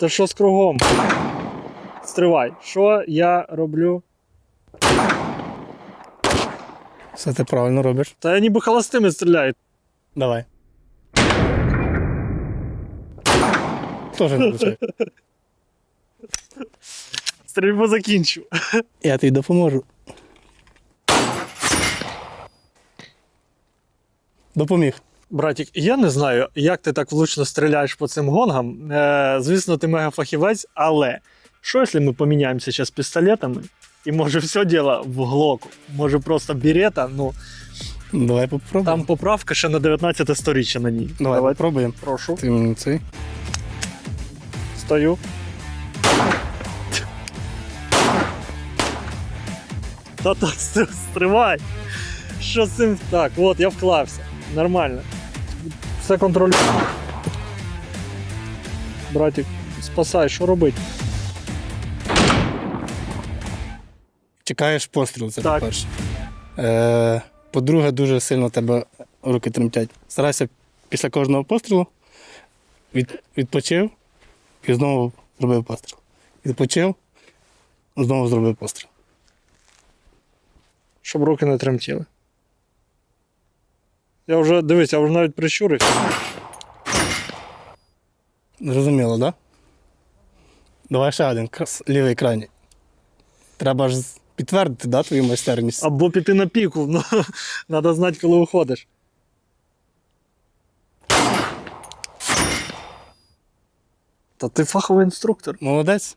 Та що з кругом? Стривай. Що я роблю? Все ти правильно робиш. Та я ніби холостими стріляю. Давай. Тоже не влучай. Стрільбу закінчу. Я тобі допоможу. Допоміг. Братік, я не знаю, як ти так влучно стріляєш по цим гонгам. Е, звісно, ти мега фахівець, але що якщо ми поміняємося зараз пістолетами? І може все діло в глоку. Може просто берета, ну Давай попробуємо. там поправка ще на 19 сторіччя на ній. Давай, Давай, попробуємо. прошу. Ти мені цей. Стою. Та так, стривай. Що з цим? Так, от, я вклався. Нормально. Все контролюю. Братик, спасай, що робити? Чекаєш постріл, це Так. по-перше. Е, по-друге, дуже сильно тебе руки тремтять. Старайся після кожного пострілу від, відпочив і знову зробив постріл. Відпочив, знову зробив постріл. Щоб руки не тремтіли. Я вже, дивись, я вже навіть прищурився. Зрозуміло, так? Да? Давай ще один, лівий крайній. Треба ж підтвердити да, твою майстерність. Або піти на піку, ну, треба знати, коли уходиш. Та ти фаховий інструктор. Молодець.